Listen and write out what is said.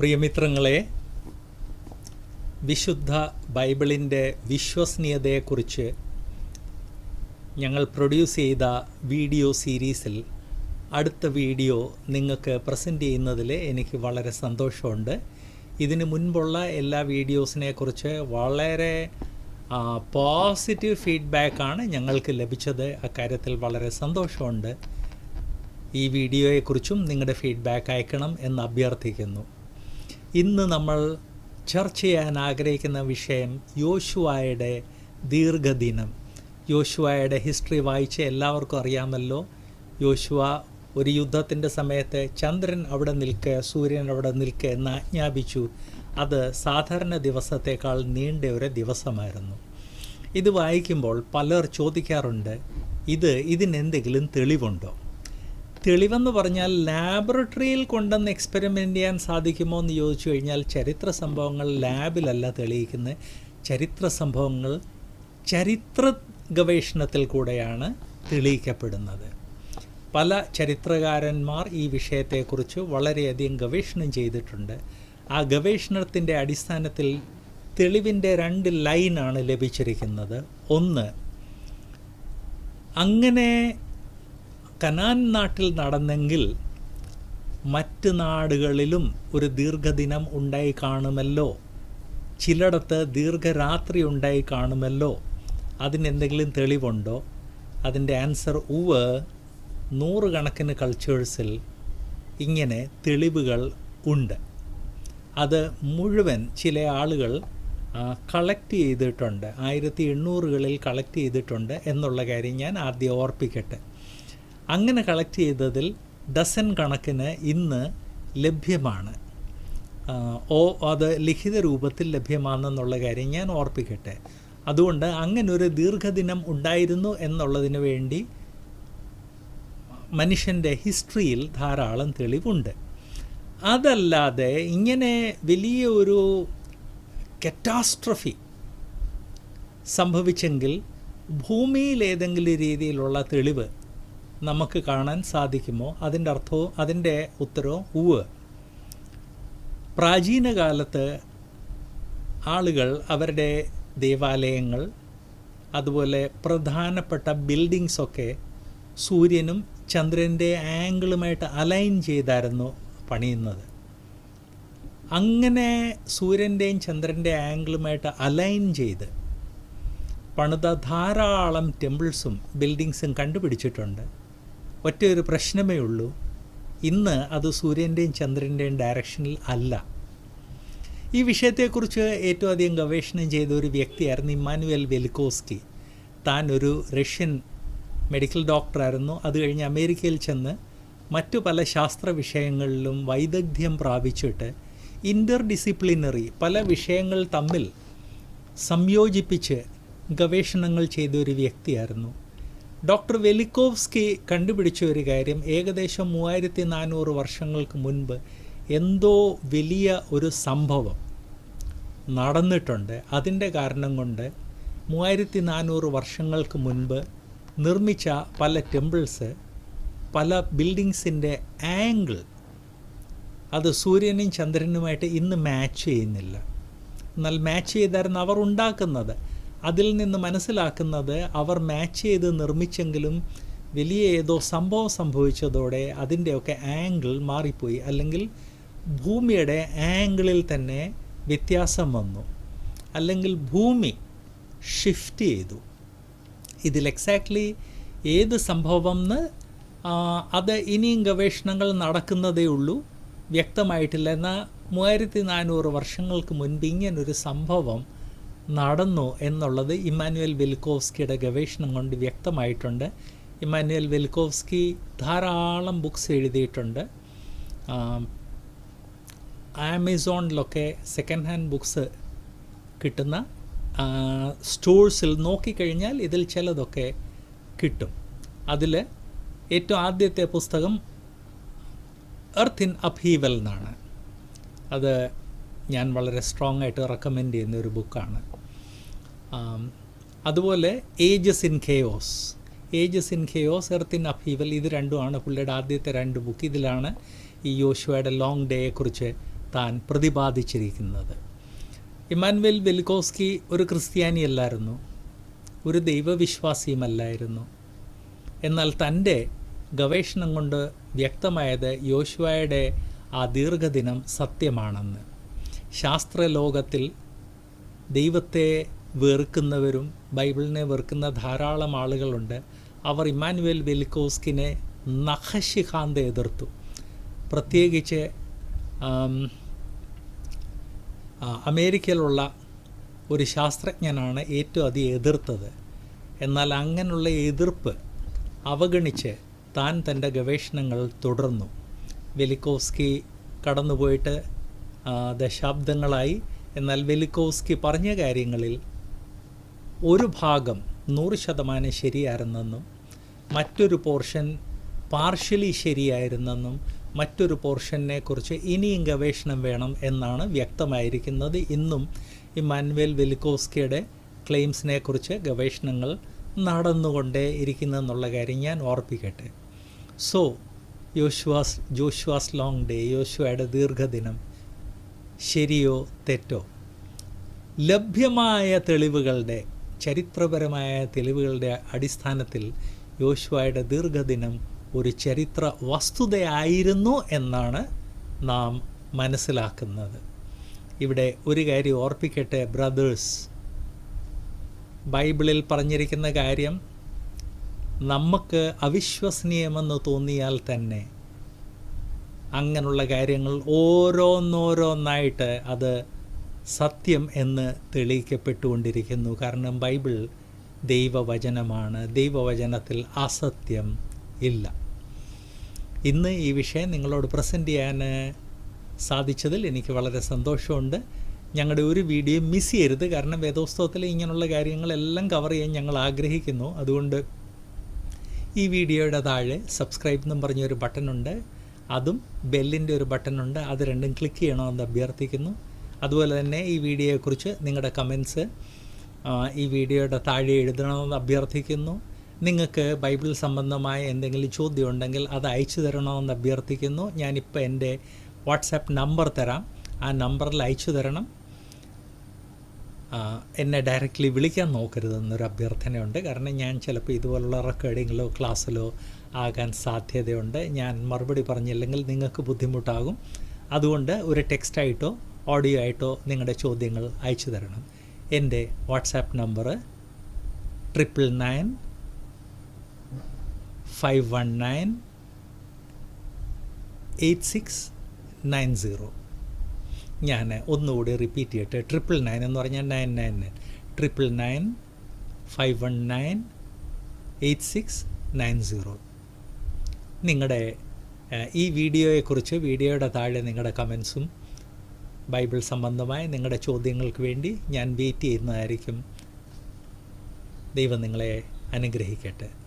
പ്രിയമിത്രങ്ങളെ വിശുദ്ധ ബൈബിളിന്റെ വിശ്വസനീയതയെക്കുറിച്ച് ഞങ്ങൾ പ്രൊഡ്യൂസ് ചെയ്ത വീഡിയോ സീരീസിൽ അടുത്ത വീഡിയോ നിങ്ങൾക്ക് പ്രസന്റ് ചെയ്യുന്നതിൽ എനിക്ക് വളരെ സന്തോഷമുണ്ട്. ഇതിന് മുൻപുള്ള എല്ലാ വീഡിയോസിനെ കുറിച്ച് വളരെ പോസിറ്റീവ് ഫീഡ്ബാക്കാണ് ഞങ്ങൾക്ക് ലഭിച്ചത്. അക്കാര്യത്തിൽ വളരെ സന്തോഷമുണ്ട്. ഈ വീഡിയോയെക്കുറിച്ചും നിങ്ങളുടെ ഫീഡ്ബാക്ക് അയക്കണം എന്ന് അഭ്യർത്ഥിക്കുന്നു. ഇന്ന് നമ്മൾ ചർച്ച ചെയ്യാൻ ആഗ്രഹിക്കുന്ന വിഷയം യോശുവായുടെ ദീർഘദിനം. യോശുവായുടെ ഹിസ്റ്ററി വായിച്ച് എല്ലാവർക്കും അറിയാമല്ലോ. യോശുവ ഒരു യുദ്ധത്തിന്റെ സമയത്ത് ചന്ദ്രൻ അവിടെ നിൽക്കുക സൂര്യൻ അവിടെ നിൽക്കുക എന്ന് ആജ്ഞാപിച്ചു. അത് സാധാരണ ദിവസത്തേക്കാൾ നീണ്ട ഒരു ദിവസമായിരുന്നു. ഇത് വായിക്കുമ്പോൾ പലർ ചോദിക്കാറുണ്ട് ഇത് ഇതിനെന്തെങ്കിലും തെളിവുണ്ടോ? തെളിവെന്ന് പറഞ്ഞാൽ ലാബറട്ടറിയിൽ കൊണ്ടുവന്ന് എക്സ്പെരിമെന്റ് ചെയ്യാൻ സാധിക്കുമോ എന്ന് ചോദിച്ചു കഴിഞ്ഞാൽ ചരിത്ര സംഭവങ്ങൾ ലാബിലല്ല തെളിയിക്കുന്നത് ചരിത്ര സംഭവങ്ങൾ ചരിത്ര ഗവേഷണത്തിൽ കൂടെയാണ് തെളിയിക്കപ്പെടുന്നത്. പല ചരിത്രകാരന്മാർ ഈ വിഷയത്തെക്കുറിച്ച് വളരെയധികം ഗവേഷണം ചെയ്തിട്ടുണ്ട്. ആ ഗവേഷണത്തിന്റെ അടിസ്ഥാനത്തിൽ തെളിവിന്റെ രണ്ട് ലൈനാണ് ലഭിച്ചിരിക്കുന്നത്. ഒന്ന് അങ്ങനെ കനാൻ നാട്ടിൽ നടന്നെങ്കിൽ മറ്റ് നാടുകളിലും ഒരു ദീർഘദിനം ഉണ്ടായി കാണുമല്ലോ? ചിലയിടത്ത് ദീർഘരാത്രി ഉണ്ടായി കാണുമല്ലോ? അതിനെന്തെങ്കിലും തെളിവുണ്ടോ? അതിന്റെ ആൻസർ ഉവ് നൂറുകണക്കിന് കൾച്ചേഴ്സിൽ ഇങ്ങനെ തെളിവുകൾ ഉണ്ട്. അത് മുഴുവൻ ചില ആളുകൾ കളക്ട് ചെയ്തിട്ടുണ്ട്. ആയിരത്തി എണ്ണൂറുകളിൽ കളക്ട് ചെയ്തിട്ടുണ്ട് എന്നുള്ള കാര്യം ഞാൻ ആദ്യം ഓർപ്പിക്കട്ടെ. അങ്ങനെ കളക്ട് ചെയ്തതിൽ ഡസൻ കണക്കിന് ഇന്ന് ലഭ്യമാണ്. ഓ അത് ലിഖിത രൂപത്തിൽ ലഭ്യമാണെന്നുള്ള കാര്യം ഞാൻ ഓർപ്പിക്കട്ടെ. അതുകൊണ്ട് അങ്ങനെ ഒരു ദീർഘദിനം ഉണ്ടായിരുന്നു എന്നുള്ളതിന് വേണ്ടി മനുഷ്യന്റെ ഹിസ്റ്ററിയിൽ ധാരാളം തെളിവുണ്ട്. അതല്ലാതെ ഇങ്ങനെ വലിയ ഒരു കറ്റാസ്ട്രഫി സംഭവിച്ചെങ്കിൽ ഭൂമിയിൽ ഏതെങ്കിലും രീതിയിലുള്ള തെളിവ് നമുക്ക് കാണാൻ സാധിക്കുമോ? അതിന്റെ അർത്ഥവും അതിന്റെ ഉത്തരവും ഉവ് പ്രാചീന കാലത്ത് ആളുകൾ അവരുടെ ദേവാലയങ്ങൾ അതുപോലെ പ്രധാനപ്പെട്ട ബിൽഡിങ്സൊക്കെ സൂര്യനും ചന്ദ്രന്റെ ആംഗിളുമായിട്ട് അലൈൻ ചെയ്തായിരുന്നു പണിയുന്നത്. അങ്ങനെ സൂര്യന്റെയും ചന്ദ്രന്റെ ആംഗിളുമായിട്ട് അലൈൻ ചെയ്ത് പണിത ധാരാളം ടെമ്പിൾസും ബിൽഡിങ്സും കണ്ടുപിടിച്ചിട്ടുണ്ട്. ഒറ്റ ഒരു പ്രശ്നമേ ഉള്ളൂ. ഇന്ന് അത് സൂര്യന്റെയും ചന്ദ്രന്റെയും ഡയറക്ഷനിൽ അല്ല. ഈ വിഷയത്തെക്കുറിച്ച് ഏറ്റവും അധികം ഗവേഷണം ചെയ്ത ഒരു വ്യക്തിയായിരുന്നു ഇമ്മാനുവൽ വെലിക്കോസ്കി താൻ ഒരു റഷ്യൻ മെഡിക്കൽ ഡോക്ടറായിരുന്നു അത് കഴിഞ്ഞ് അമേരിക്കയിൽ ചെന്ന് മറ്റു പല ശാസ്ത്ര വിഷയങ്ങളിലും വൈദഗ്ധ്യം പ്രാപിച്ചിട്ട് ഇന്റർ ഡിസിപ്ലിനറി പല വിഷയങ്ങൾ തമ്മിൽ സംയോജിപ്പിച്ച് ഗവേഷണങ്ങൾ ചെയ്ത ഒരു വ്യക്തിയായിരുന്നു. ഡോക്ടർ വെലിക്കോവ്സ്കി കണ്ടുപിടിച്ച ഒരു കാര്യം. ഏകദേശം മൂവായിരത്തി നാനൂറ് വർഷങ്ങൾക്ക് മുൻപ് എന്തോ വലിയ ഒരു സംഭവം നടന്നിട്ടുണ്ട്. അതിന്റെ കാരണം കൊണ്ട് മൂവായിരത്തി നാനൂറ് വർഷങ്ങൾക്ക് മുൻപ് നിർമ്മിച്ച പല ടെമ്പിൾസ് പല ബിൽഡിങ്സിന്റെ ആംഗിൾ അത് സൂര്യനും ചന്ദ്രനുമായിട്ട് ഇന്ന് മാച്ച് ചെയ്യുന്നില്ല. എന്നാൽ മാച്ച് ചെയ്തായിരുന്നു അവർ ഉണ്ടാക്കുന്നത്. അതിൽ നിന്ന് മനസ്സിലാക്കുന്നത് അവർ മാച്ച് ചെയ്ത് നിർമ്മിച്ചെങ്കിലും വലിയ ഏതോ സംഭവം സംഭവിച്ചതോടെ അതിന്റെയൊക്കെ ആംഗിൾ മാറിപ്പോയി. അല്ലെങ്കിൽ ഭൂമിയുടെ ആംഗിളിൽ തന്നെ വ്യത്യാസം വന്നു. അല്ലെങ്കിൽ ഭൂമി ഷിഫ്റ്റ് ചെയ്തു. ഇതിൽ എക്സാക്ട്ലി ഏത് സംഭവം എന്ന് അത് ഇനിയും ഗവേഷണങ്ങൾ നടക്കുന്നതേ ഉള്ളൂ. വ്യക്തമായിട്ടില്ല. എന്നാൽ മൂവായിരത്തി നാനൂറ് വർഷങ്ങൾക്ക് മുൻപ് ഇങ്ങനൊരു സംഭവം നടന്നു എന്നുള്ളത് ഇമ്മാനുവൽ വെൽക്കോവ്സ്കിയുടെ ഗവേഷണം കൊണ്ട് വ്യക്തമായിട്ടുണ്ട്. ഇമ്മാനുവൽ വെൽക്കോവ്സ്കി ധാരാളം ബുക്സ് എഴുതിയിട്ടുണ്ട്. ആമസോണിലൊക്കെ സെക്കൻഡ് ഹാൻഡ് ബുക്സ് കിട്ടുന്ന സ്റ്റോഴ്സിൽ നോക്കിക്കഴിഞ്ഞാൽ ഇതിൽ ചിലതൊക്കെ കിട്ടും. അതിൽ ഏറ്റവും ആദ്യത്തെ പുസ്തകം എർത്ത് ഇൻ അഫീവൽ എന്നാണ്. അത് ഞാൻ വളരെ സ്ട്രോങ് ആയിട്ട് റെക്കമെൻഡ് ചെയ്യുന്ന ഒരു ബുക്കാണ് അതുപോലെ ages in chaos ages in chaos earth in upheaval ഇത് രണ്ടുമാണ്. പുള്ളിയുടെ ആദ്യത്തെ രണ്ട് ബുക്ക് ഇതിലാണ് ഈ യോശുവയുടെ ലോങ് ഡേയെക്കുറിച്ച് താൻ പ്രതിപാദിച്ചിരിക്കുന്നത്. ഇമാനുവേൽ വെലിക്കോസ്കി ഒരു ക്രിസ്ത്യാനിയല്ലായിരുന്നു. ഒരു ദൈവവിശ്വാസിയുമല്ലായിരുന്നു. എന്നാൽ തന്റെ ഗവേഷണം കൊണ്ട് വ്യക്തമായത് യോശുവയുടെ ആ ദീർഘദിനം സത്യമാണെന്ന്. ശാസ്ത്രലോകത്തിൽ ദൈവത്തെ വെറുക്കുന്നവരും ബൈബിളിനെ വെറുക്കുന്ന ധാരാളം ആളുകളുണ്ട്. അവർ ഇമ്മാനുവേൽ വെലിക്കോസ്കിനെ നഖശിഖാന്ത എതിർത്തു. പ്രത്യേകിച്ച് അമേരിക്കയിലുള്ള ഒരു ശാസ്ത്രജ്ഞനാണ് ഏറ്റവും അധികം എതിർത്തത്. എന്നാൽ അങ്ങനെയുള്ള എതിർപ്പ് അവഗണിച്ച് താൻ തന്റെ ഗവേഷണങ്ങൾ തുടർന്നു. വെലിക്കോസ്കി കടന്നുപോയിട്ട് ദശാബ്ദങ്ങളായി. എന്നാൽ വെലിക്കോസ്കി പറഞ്ഞ കാര്യങ്ങളിൽ ഒരു ഭാഗം നൂറ് ശതമാനം ശരിയായിരുന്നെന്നും മറ്റൊരു പോർഷൻ പാർഷ്യലി ശരിയായിരുന്നെന്നും മറ്റൊരു പോർഷനെ കുറിച്ച് ഇനിയും ഗവേഷണം വേണം എന്നാണ് വ്യക്തമായിരിക്കുന്നത്. ഇന്നും ഈ മാനുവൽ വെലിക്കോസ്കിയുടെ ക്ലെയിംസിനെ കുറിച്ച് ഗവേഷണങ്ങൾ നടന്നുകൊണ്ടേ ഇരിക്കുന്നെന്നുള്ള കാര്യം ഞാൻ ഓർപ്പിക്കട്ടെ. സോ യോശുവാസ് ജോഷുവാസ് ലോങ് ഡേ യോശുവയുടെ ദീർഘദിനം ശരിയോ തെറ്റോ? ലഭ്യമായ തെളിവുകളുടെ ചരിത്രപരമായ തെളിവുകളുടെ അടിസ്ഥാനത്തിൽ യോശുവയുടെ ദീർഘദിനം ഒരു ചരിത്ര വസ്തുതയായിരുന്നു എന്നാണ് നാം മനസ്സിലാക്കുന്നത്. ഇവിടെ ഒരു കാര്യം ഓർപ്പിക്കട്ടെ ബ്രദേഴ്സ് ബൈബിളിൽ പറഞ്ഞിരിക്കുന്ന കാര്യം നമുക്ക് അവിശ്വസനീയമെന്ന് തോന്നിയാൽ തന്നെ അങ്ങനെയുള്ള കാര്യങ്ങൾ ഓരോന്നോരോന്നായിട്ട് അത് സത്യം എന്ന് തെളിയിക്കപ്പെട്ടുകൊണ്ടിരിക്കുന്നു. കാരണം ബൈബിൾ ദൈവവചനമാണ്. ദൈവവചനത്തിൽ അസത്യം ഇല്ല. ഇന്ന് ഈ വിഷയം നിങ്ങളോട് പ്രസന്റ് ചെയ്യാൻ സാധിച്ചതിൽ എനിക്ക് വളരെ സന്തോഷമുണ്ട്. ഞങ്ങളുടെ ഒരു വീഡിയോ മിസ് ചെയ്യരുത്. കാരണം വേദോസ്തവത്തിൽ ഇങ്ങനെയുള്ള കാര്യങ്ങളെല്ലാം കവർ ചെയ്യാൻ ഞങ്ങൾ ആഗ്രഹിക്കുന്നു. അതുകൊണ്ട് ഈ വീഡിയോയുടെ താഴെ സബ്സ്ക്രൈബ് എന്നും പറഞ്ഞൊരു ബട്ടണുണ്ട് അതും ബെല്ലിന്റെ ഒരു ബട്ടണുണ്ട് അത് രണ്ടും ക്ലിക്ക് ചെയ്യണമെന്ന് അഭ്യർത്ഥിക്കുന്നു. അതുപോലെ തന്നെ ഈ വീഡിയോയെക്കുറിച്ച് നിങ്ങളുടെ കമൻസ് ഈ വീഡിയോയുടെ താഴെ എഴുതണമെന്ന് അഭ്യർത്ഥിക്കുന്നു. നിങ്ങൾക്ക് ബൈബിൾ സംബന്ധമായ എന്തെങ്കിലും ചോദ്യം ഉണ്ടെങ്കിൽ അത് അയച്ചു തരണമെന്ന് അഭ്യർത്ഥിക്കുന്നു. ഞാനിപ്പോൾ എന്റെ വാട്സാപ്പ് നമ്പർ തരാം. ആ നമ്പറിൽ അയച്ചു തരണം. എന്നെ ഡയറക്റ്റ്ലി വിളിക്കാൻ നോക്കരുതെന്നൊരു അഭ്യർത്ഥനയുണ്ട്. കാരണം ഞാൻ ചിലപ്പോൾ ഇതുപോലുള്ള റെക്കോർഡിങ്ങിലോ ക്ലാസ്സിലോ ആകാൻ സാധ്യതയുണ്ട്. ഞാൻ മറുപടി പറഞ്ഞില്ലെങ്കിൽ നിങ്ങൾക്ക് ബുദ്ധിമുട്ടാകും. അതുകൊണ്ട് ഒരു ടെക്സ്റ്റായിട്ടോ ഓഡിയോ ആയിട്ടോ നിങ്ങളുടെ ചോദ്യങ്ങൾ അയച്ചു തരണം. എന്റെ WhatsApp number triple nine five one nine eight six nine zero ഞാൻ ഒന്നുകൂടി റിപ്പീറ്റ് ചെയ്യട്ടെ. ട്രിപ്പിൾ നയൻ എന്ന് പറഞ്ഞാൽ nine nine nine triple nine five one nine eight six nine zero നിങ്ങളുടെ ഈ വീഡിയോയെക്കുറിച്ച് വീഡിയോയുടെ താഴെ നിങ്ങളുടെ കമൻസും ബൈബിൾ സംബന്ധമായ നിങ്ങളുടെ ചോദ്യങ്ങൾക്ക് വേണ്ടി ഞാൻ വെയിറ്റ് ചെയ്യുന്നതായിരിക്കും. ദൈവം നിങ്ങളെ അനുഗ്രഹിക്കട്ടെ.